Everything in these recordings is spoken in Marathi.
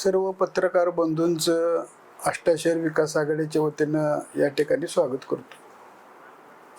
सर्व पत्रकार बंधूंचं अष्टाशहर विकास आघाडीच्या वतीनं या ठिकाणी स्वागत करतो.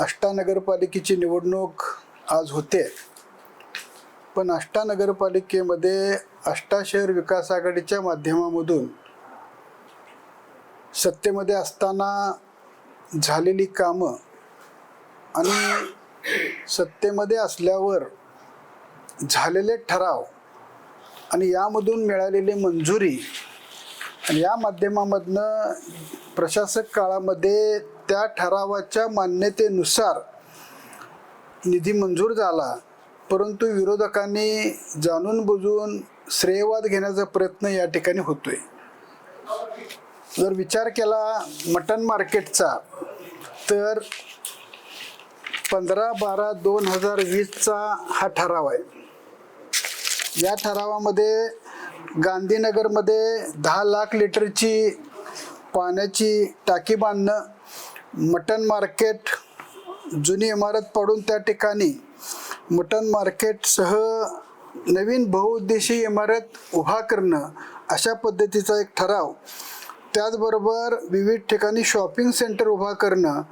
अष्टा नगरपालिकेची निवडणूक आज होते. पण अष्टा नगरपालिकेमध्ये अष्टाशहर विकास आघाडीच्या माध्यमामधून सत्तेमध्ये असताना झालेली कामं आणि सत्तेमध्ये असल्यावर झालेले ठराव आणि यामधून मिळालेली मंजुरी आणि या माध्यमामधनं प्रशासक काळामध्ये त्या ठरावाच्या मान्यतेनुसार निधी मंजूर झाला. परंतु विरोधकांनी जाणून बुजून श्रेयवाद घेण्याचा प्रयत्न या ठिकाणी होतोय. जर विचार केला मटन मार्केटचा तर पंधरा बारा दोन हजार वीसचा हा ठराव आहे. या ठरावामध्ये गांधीनगरमध्ये दहा लाख लिटरची पाण्याची टाकी बांधणं मटन मार्केट जुनी इमारत पडून त्या ठिकाणी मटन मार्केटसह नवीन बहुउद्देशीय इमारत उभा करणं अशा पद्धतीचा एक ठराव त्याचबरोबर विविध ठिकाणी शॉपिंग सेंटर उभा करणं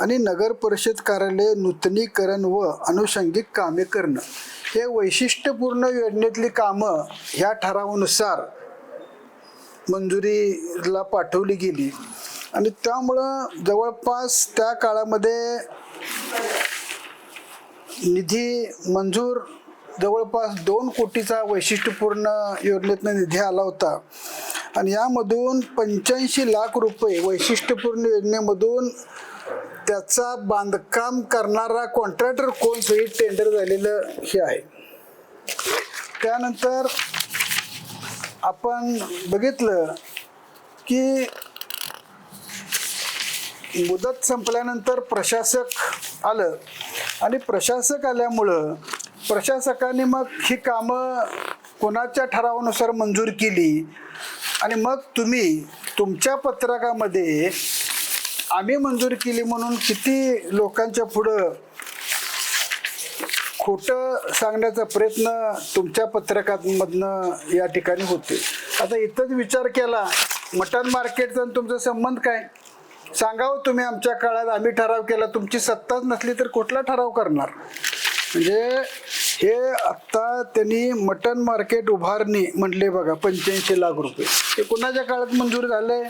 आणि नगर परिषद कार्यालय नूतनीकरण व अनुषंगिक कामे करणं. हे वैशिष्ट्यपूर्ण योजनेतली कामं ह्या ठरावानुसार मंजुरीला पाठवली गेली. आणि त्यामुळं जवळपास त्या काळामध्ये निधी मंजूर जवळपास दोन कोटीचा वैशिष्ट्यपूर्ण योजनेतनं निधी आला होता. आणि यामधून पंच्याऐंशी लाख रुपये वैशिष्ट्यपूर्ण योजनेमधून त्याचा बांधकाम करणारा कॉन्ट्रॅक्टर कोण सही टेंडर झालेलं हे आहे. त्यानंतर आपण बघितलं की मुदत संपल्यानंतर प्रशासक आलं आणि प्रशासक आल्यामुळं प्रशासकाने मग ही कामं कोणाच्या ठरावानुसार मंजूर केली? आणि मग तुम्ही तुमच्या पत्रकामध्ये आम्ही मंजूर केली म्हणून किती लोकांच्या पुढं खोटं सांगण्याचा प्रयत्न तुमच्या पत्रकामधनं या ठिकाणी होते. आता इथंच विचार केला मटन मार्केटचा आणि तुमचा संबंध काय? सांगावं तुम्ही आमच्या काळात आम्ही ठराव केला तुमची सत्ताच नसली तर कुठला ठराव करणार? म्हणजे हे आत्ता त्यांनी मटन मार्केट उभारणी म्हटले बघा पंच्याऐंशी लाख रुपये. हे कुणाच्या काळात मंजूर झालंय?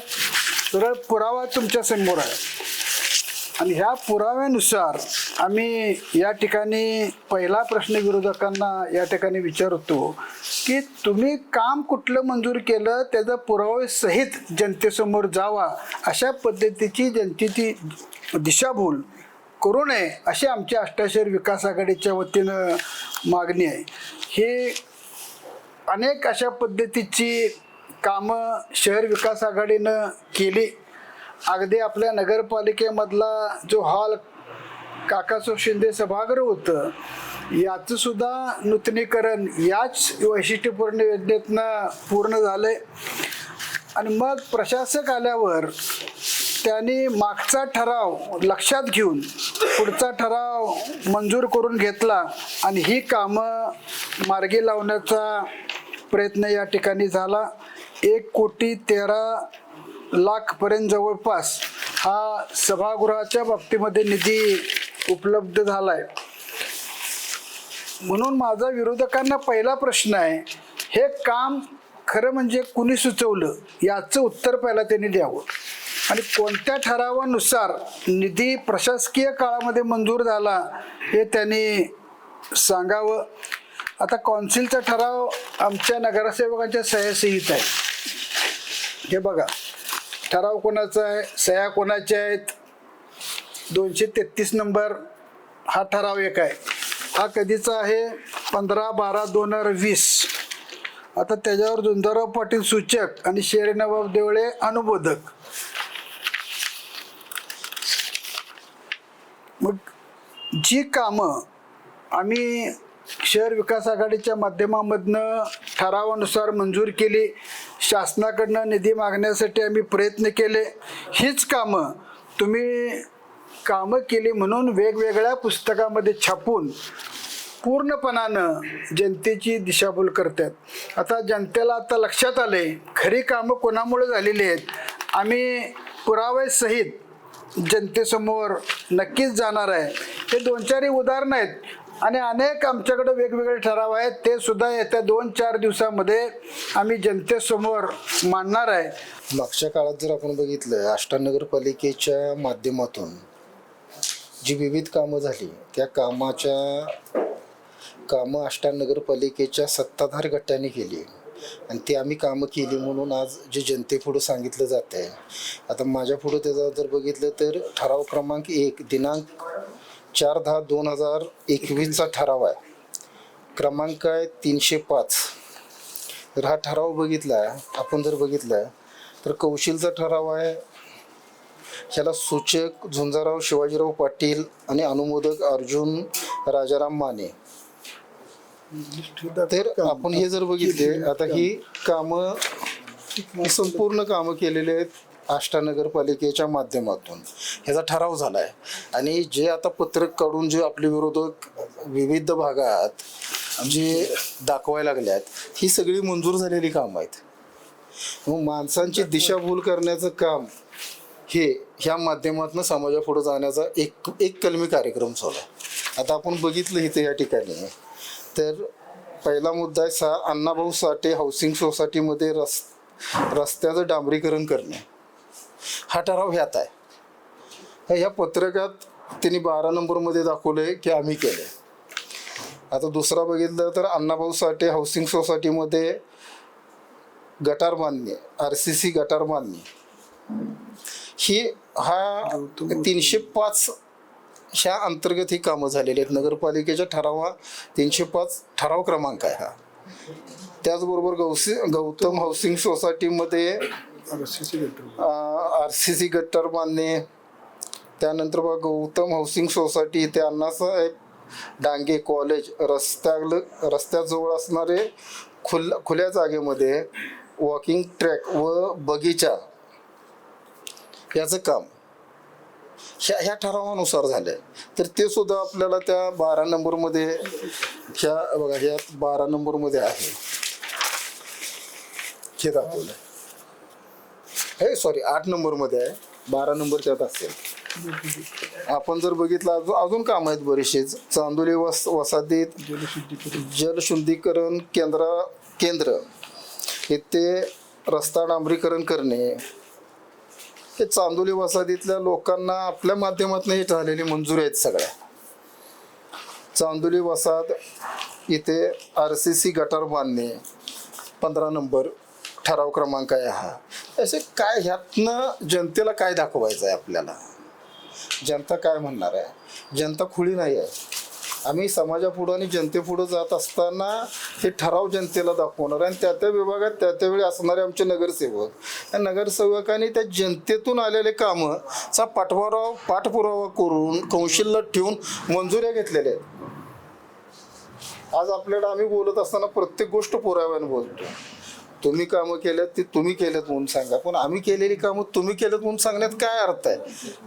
सरळ पुरावा तुमच्यासमोर आहे. आणि ह्या पुराव्यानुसार आम्ही या ठिकाणी पहिला प्रश्न विरोधकांना या ठिकाणी विचारतो की तुम्ही काम कुठलं मंजूर केलं? त्याचा पुरावा सहित जनतेसमोर जावा अशा पद्धतीची जनतेची दिशाभूल करू नये अशी आमची अष्टाशहर विकास आघाडीच्या वतीनं मागणी आहे. हे अनेक अशा पद्धतीची कामं शहर विकास आघाडीनं केली. अगदी आपल्या नगरपालिकेमधला जो हॉल काकासो शिंदे सभागृह होतं याचं सुद्धा नूतनीकरण याच वैशिष्ट्यपूर्ण योजनेतनं पूर्ण झालं आहे आणि मग प्रशासक आल्यावर त्यांनी मागचा ठराव लक्षात घेऊन पुढचा ठराव मंजूर करून घेतला आणि ही कामं मार्गी लावण्याचा प्रयत्न या ठिकाणी झाला. एक कोटी तेरा लाखपर्यंत जवळपास हा सभागृहाच्या बाबतीमध्ये निधी उपलब्ध झाला आहे म्हणून माझा विरोधकांना पहिला प्रश्न आहे हे काम खरं म्हणजे कुणी सुचवलं? याचं उत्तर पहिला त्यांनी द्यावं. आणि कोणत्या ठरावानुसार निधी प्रशासकीय काळामध्ये मंजूर झाला हे त्यांनी सांगावं. आता कौन्सिलचा ठराव आमच्या नगरसेवकांच्या सह्यासहित आहे. हे बघा ठराव कोणाचा आहे सह्या कोणाच्या आहेत? दोनशे तेहतीस नंबर हा ठराव एक आहे. हा कधीचा आहे? पंधरा बारा दोन हजार वीस. आता त्याच्यावर झुंजाराव पाटील सूचक आणि शेरे नवाब देवळे अनुबोधक मग जी कामं आम्ही शहर विकास आघाडीच्या माध्यमामधनं ठरावानुसार मंजूर केली शासनाकडनं निधी मागण्यासाठी आम्ही प्रयत्न केले हीच कामं तुम्ही कामं केली म्हणून वेगवेगळ्या पुस्तकामध्ये छापून पूर्णपणानं जनतेची दिशाभूल करतात. आता जनतेला आता लक्षात आले खरी कामं कोणामुळे झालेली आहेत? आम्ही पुराव्यासहित जनतेसमोर नक्कीच जाणार आहे. हे दोन चारही उदाहरणं आहेत. आणि अनेक आमच्याकडे वेगवेगळे ठराव आहेत. ते सुद्धा येत्या दोन चार दिवसामध्ये आम्ही जनतेसमोर मांडणार आहे. मागच्या काळात जर आपण बघितलं आष्टा नगरपालिकेच्या माध्यमातून जी विविध कामं झाली त्या कामाच्या कामं आष्टा नगरपालिकेच्या सत्ताधार गटाने केली. आणि ती आम्ही कामं केली म्हणून आज जे जनतेपुढं सांगितलं जात आहे. आता माझ्या पुढं त्याचा जर बघितलं तर ठराव क्रमांक एक दिनांक चार दहा दोन हजार एकवीसचा ठराव आहे. क्रमांक आहे तीनशे पाच. तर हा ठराव बघितला आपण जर बघितला तर कौशीलचा ठराव आहे. ह्याला सूचक झुंजाराव शिवाजीराव पाटील आणि अनुमोदक अर्जुन राजाराम माने. तर आपण हे जर बघितले आता ही कामं संपूर्ण कामं केलेली आहेत आष्टा नगरपालिकेच्या माध्यमातून. ह्याचा ठराव झाला आहे आणि जे आता पत्रक काढून जे आपले विरोधक विविध भागात जे दाखवायला लागल्यात ही सगळी मंजूर झालेली कामं आहेत. मग माणसांची दिशाभूल करण्याचं काम हे ह्या माध्यमातून समाजापुढे जाण्याचा एक एक कलमी कार्यक्रम चालू आहे. आता आपण बघितलं इथे या ठिकाणी. तर पहिला मुद्दा आहे सा अण्णाभाऊ साठे हाऊसिंग सोसायटीमध्ये रस रस्त्याचं डांबरीकरण करणे. हा ठराव ह्यात आहे. ह्या पत्रकात त्यांनी बारा नंबरमध्ये दाखवलंय की आम्ही केले. आता दुसरा बघितलं तर अण्णाभाऊ साठे हाऊसिंग सोसायटीमध्ये गटार बांधणे आर सी सी गटार बांधणे ही हा तीनशे पाच ह्या अंतर्गत ही कामं झालेली आहेत. नगरपालिकेच्या ठरावा तीनशे पाच ठराव क्रमांक आहे हा. त्याचबरोबर गौसी गौतम हाऊसिंग सोसायटीमध्ये आर सी सी गट्टर बांधणे त्यानंतर बघा गौतम हाऊसिंग सोसायटी इथे अण्णासाहेब डांगे कॉलेज रस्त्या रस्त्याजवळ असणारे खुल खुल्या जागेमध्ये वॉकिंग ट्रॅक व बगीचा याचं काम. ह्या ह्या ठरावानुसार झाले तर ते सुद्धा आपल्याला त्या बारा नंबरमध्ये ह्या बघा ह्या बारा नंबरमध्ये आहे. हे दाखवलं हे सॉरी आठ नंबरमध्ये आहे. बारा नंबर त्यात असेल. आपण जर बघितलं अजून अजून काम आहेत बरेचसेच चांदोली वस वसाहतीत जलशुद्धीकरण केंद्र केंद्र. येथे रस्ता डांबरीकरण करणे हे चांदोली वसाहतीतल्या लोकांना आपल्या माध्यमातून हे झालेली मंजूर आहेत सगळ्या. चांदोली वसाहत इथे आर सी सी गटार बांधणे पंधरा नंबर ठराव क्रमांक आहे हा. असे काय ह्यातनं जनतेला काय दाखवायचं आहे आपल्याला? जनता काय म्हणणार आहे? जनता खुळी नाही आहे. आम्ही समाजापुढं आणि जनतेपुढं जात असताना हे ठराव जनतेला दाखवणार आणि त्या त्या विभागात त्या त्यावेळी असणारे आमचे नगरसेवक. त्या नगरसेवकांनी त्या जनतेतून आलेले कामं चा पाठपुरावा पाठपुरावा करून कौशल्य ठेवून मंजुऱ्या घेतलेल्या आहेत. आज आपल्याला आम्ही बोलत असताना प्रत्येक गोष्ट पुराव्याने बोलतो. तुम्ही कामं केल्यात ती तुम्ही केल्यात म्हणून सांगा. पण आम्ही केलेली कामं तुम्ही केल्यात म्हणून सांगण्यात काय अर्थ आहे?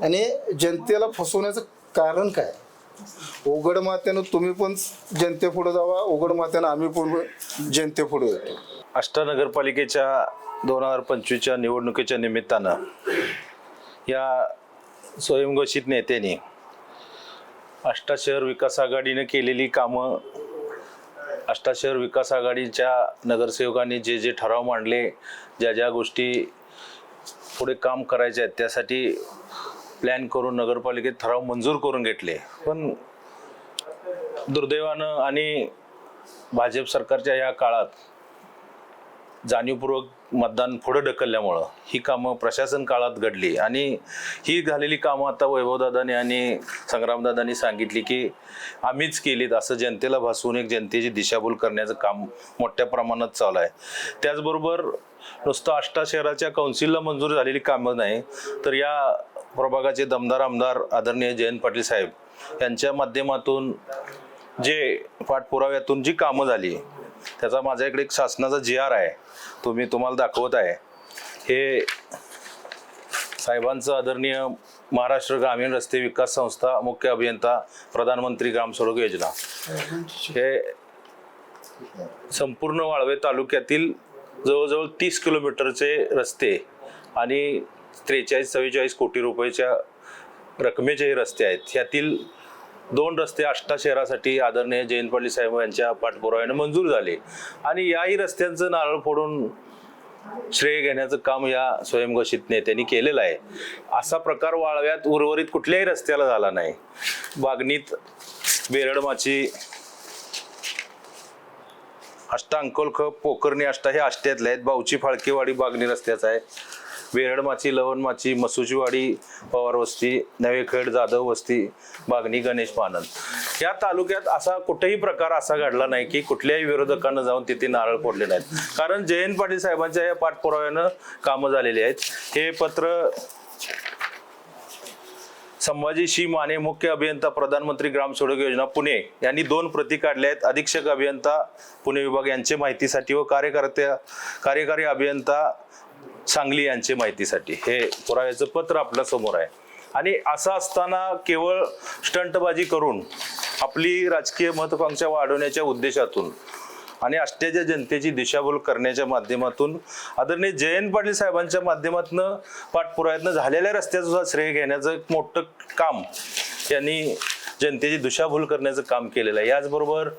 आणि जनतेला फसवण्याचं कारण काय? उघड मात्यानं तुम्ही पण जनतेपुढे जावा उघड मात्यानं आम्ही पण जनतेपुढे येतो आष्टा नगरपालिकेच्या दोन हजार पंचवीसच्या निवडणुकीच्या निमित्तानं या स्वयंघोषित नेत्यांनी आष्टा शहर विकास आघाडीनं केलेली कामं आष्टा शहर विकास आघाडीच्या नगरसेवकांनी जे जे ठराव मांडले ज्या ज्या गोष्टी पुढे काम करायचे आहेत त्यासाठी प्लॅन करून नगरपालिकेत ठराव मंजूर करून घेतले. पण दुर्दैवानं आणि भाजप सरकारच्या या काळात जाणीवपूर्वक मतदान पुढे ढकलल्यामुळं ही कामं प्रशासन काळात घडली. आणि ही झालेली कामं आता वैभवदादांनी आणि संग्रामदादांनी सांगितली की आम्हीच केलीत असं जनतेला भासवून एक जनतेची दिशाभूल करण्याचं काम मोठ्या प्रमाणात चालू आहे. त्याचबरोबर नुसतं आष्टा शहराच्या कौन्सिलला मंजूर झालेली कामं नाही तर या प्रभागाचे दमदार आमदार आदरणीय जयंत पाटील साहेब यांच्या माध्यमातून जे पाठपुराव्यातून जी कामं झाली त्याचा माझ्या इकडे एक शासनाचा जी आर आहे. तुम्ही तुम्हाला दाखवत आहे. हे साहेबांचं आदरणीय महाराष्ट्र ग्रामीण रस्ते विकास संस्था मुख्य अभियंता प्रधानमंत्री ग्राम सडक योजना. हे संपूर्ण वाळवे तालुक्यातील जवळजवळ तीस किलोमीटरचे रस्ते आणि त्रेचाळीस चव्वेचाळीस कोटी रुपयाच्या रकमेचे हे रस्ते आहेत. ह्यातील दोन रस्ते आष्टा शहरासाठी आदरणीय जयंत पाटील साहेब यांच्या पाठपुराव्याने मंजूर झाले. आणि याही रस्त्यांचं नारळ फोडून श्रेय घेण्याचं काम या स्वयंघोषित नेत्यांनी केलेलं आहे. असा प्रकार वाळव्यात उर्वरित कुठल्याही रस्त्याला झाला नाही. बागणीत बेरडमाची अष्टा अंकोलखप पोकर्णी अष्टा हे आष्ट्यातले आहेत. बावची फाळकेवाडी बागणी रस्त्याचा आहे. बेरडमाची लवणमाची मसुजीवाडी पवार वस्ती नवेखेड जाधव वस्ती बागणी गणेश मानंद या तालुक्यात असा कुठेही प्रकार असा घडला नाही की कुठल्याही विरोधकांना जाऊन तिथे नारळ फोडले नाहीत. कारण जयंत पाटील साहेबांच्या या पाठपुराव्यानं कामं झालेली आहेत. हे पत्र संभाजी शी माने मुख्य अभियंता प्रधानमंत्री ग्राम सडक योजना पुणे यांनी दोन प्रती काढल्या आहेत. अधीक्षक अभियंता पुणे विभाग यांचे माहितीसाठी व कार्यकर्त्या कार्यकारी अभियंता सांगली यांचे माहितीसाठी. हे पुराव्याचं पत्र आपल्यासमोर आहे. आणि असं असताना केवळ स्टंटबाजी करून आपली राजकीय महत्वाकांक्षा वाढवण्याच्या उद्देशातून आणि आष्ट्याच्या जनतेची दिशाभूल करण्याच्या माध्यमातून आदरणीय जयंत पाटील साहेबांच्या माध्यमातून पाठपुराव्यातनं झालेल्या रस्त्याचं सुद्धा श्रेय घेण्याचं एक मोठं काम यांनी जनतेची दिशाभूल करण्याचं काम केलेलं आहे. याचबरोबर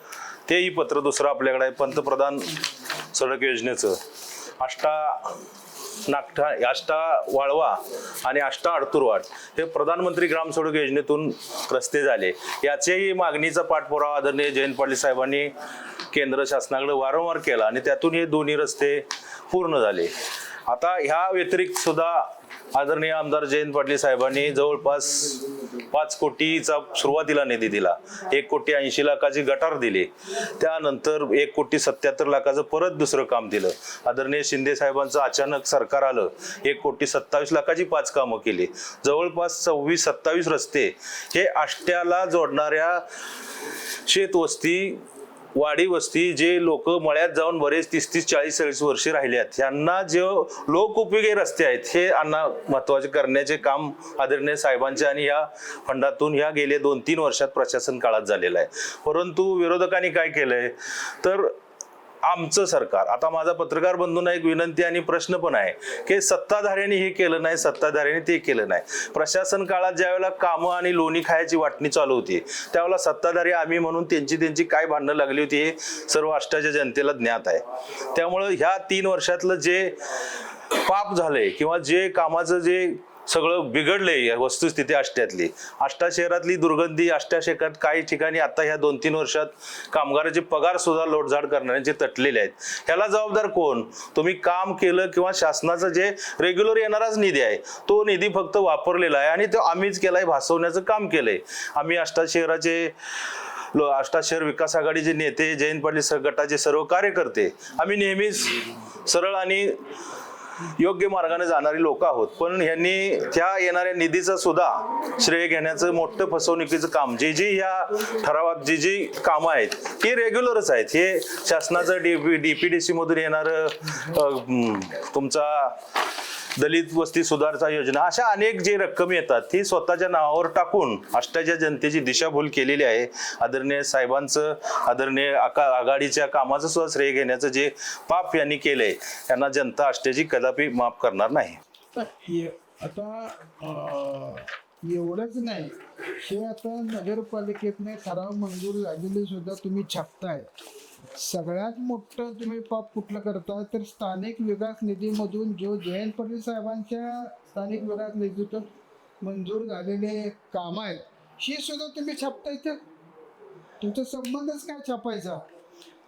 तेही पत्र दुसरं आपल्याकडे आहे. पंतप्रधान सडक योजनेचं. अष्टा नागठा आष्टा वाळवा आणि आष्टा अडतुरवाड हे प्रधानमंत्री ग्राम सडक योजनेतून रस्ते झाले. याचेही मागणीचा पाठपुरावा आदरणीय जयंत पाटील साहेबांनी केंद्र शासनाकडे वारंवार केला आणि त्यातून हे दोन्ही रस्ते पूर्ण झाले. आता ह्या व्यतिरिक्त सुद्धा आदरणीय आमदार जयंत पाटील साहेबांनी जवळपास पाच कोटीचा सुरुवातीला निधी दिला. एक कोटी ऐंशी लाखाची गटार दिली. त्यानंतर एक कोटी सत्याहत्तर लाखाचं परत दुसरं काम दिलं. आदरणीय शिंदे साहेबांचं अचानक सरकार आलं. एक कोटी सत्तावीस लाखाची पाच कामं केली. जवळपास सव्वीस सत्तावीस रस्ते हे आष्ट्याला जोडणाऱ्या शेतवस्ती वाडी वस्ती जे लोक मळ्यात जाऊन बरेच तीस तीस चाळीस चाळीस वर्षे राहिले आहेत यांना जे लोकउपयोगी रस्ते आहेत हे अण्णा महत्त्वाचे करण्याचे काम आदरणीय साहेबांच्या आणि या फंडातून ह्या गेले दोन तीन वर्षात प्रशासन काळात झालेलं आहे. परंतु विरोधकांनी काय केलंय? तर आमचं सरकार. आता माझा पत्रकार बंधूंना एक विनंती आणि प्रश्न पण आहे की सत्ताधाऱ्यांनी हे केलं नाही सत्ताधाऱ्यांनी ते केलं नाही. प्रशासन काळात ज्यावेळेला कामं आणि लोणी खायची वाटणी चालू होती त्यावेळेला सत्ताधारी आम्ही म्हणून त्यांची त्यांची काय भांडणं लागली होती हे सर्व अष्टाच्या जनतेला ज्ञात आहे. त्यामुळं ह्या तीन वर्षातलं जे पाप झालंय किंवा जे कामाचं जे सगळं बिघडलंय या वस्तुस्थिती आष्ट्यातली. आष्टा शहरातली दुर्गंधी आष्टा शहरात काही ठिकाणी आता ह्या दोन तीन वर्षात कामगाराचे पगार सुद्धा लोटझाड करणाऱ्यांचे तटलेले आहेत. ह्याला जबाबदार कोण? तुम्ही काम केलं किंवा शासनाचं जे रेग्युलर येणाराच निधी आहे तो निधी फक्त वापरलेला आहे आणि तो आम्हीच केलाय भासवण्याचं काम केलंय. आम्ही आष्टा शहराचे लो आष्टा शहर विकास आघाडीचे नेते जयंत पाटील गटाचे सर्व कार्यकर्ते आम्ही नेहमीच सरळ आणि योग्य मार्गाने जाणारी लोक आहोत. पण ह्यांनी त्या येणाऱ्या निधीचं सुद्धा श्रेय घेण्याचं मोठं फसवणुकीचं काम जे जी ह्या ठरावात जी जी कामं आहेत ही रेग्युलरच आहेत. हे शासनाचं डी डीपीडीसी मधून येणारं तुमचा दलित वस्ती सुधारचा योजना अशा अनेक जे रक्कम येतात ती स्वतःच्या नावावर टाकून अष्टाच्या जनतेची दिशाभूल केलेली आहे. आदरणीय साहेबांचं आदरणीय आका आघाडीच्या कामाचं सुद्धा श्रेय घेण्याचं जे पाप यांनी केलंय त्यांना जनता अष्टाची कदापि माफ करणार नाही. आता एवढंच नाही. हे आता नगरपालिकेतने ठराव मंजूर झालेले सुद्धा तुम्ही छापताय. सगळ्यात मोठं तुम्ही पाप कुठलं करताय तर स्थानिक विकास निधीमधून जो जयंत पाटील साहेबांच्या स्थानिक विकास निधीतून मंजूर झालेले कामं आहेत ही सुद्धा तुम्ही छापताय तर तुमचा संबंधच काय छापायचा?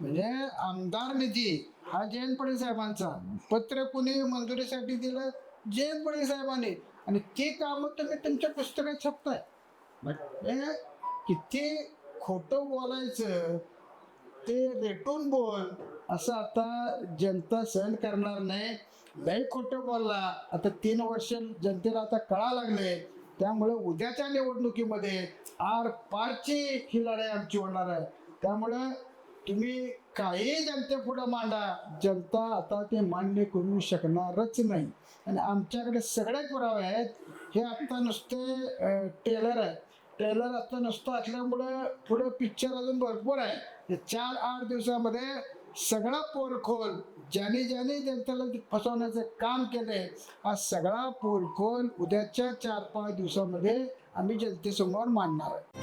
म्हणजे आमदार निधी हा जयंत पाटील साहेबांचा. पत्र कुणी मंजुरीसाठी दिलं? जयंत पाटील साहेबांनी. आणि ते काम तुम्ही तुमच्या पुस्तकात छापताय. म्हणजे किती खोटं बोलायचं? ते रेटून बोल. असं आता जनता सहन करणार नाही. लय खोटं बोलला. आता तीन वर्ष जनतेला आता कळा लागले. त्यामुळे उद्याच्या निवडणुकीमध्ये आर पारची ही लढाई आमची होणार आहे. त्यामुळे तुम्ही काही जनतेपुढं मांडा. जनता आता ते मान्य करू शकणारच नाही. आणि आमच्याकडे सगळे पुरावे आहेत. हे आत्ता नुसते टेलर आहे टेलर आता नुसतं असल्यामुळं पुढं पिक्चर अजून भरपूर आहे. हे चार आठ दिवसामध्ये सगळा पोरखोल ज्याने ज्याने जनतेला फसवण्याचं काम केलंय हा सगळा पोरखोल उद्याच्या चार पाच दिवसामध्ये आम्ही जनतेसमोर मांडणार आहे.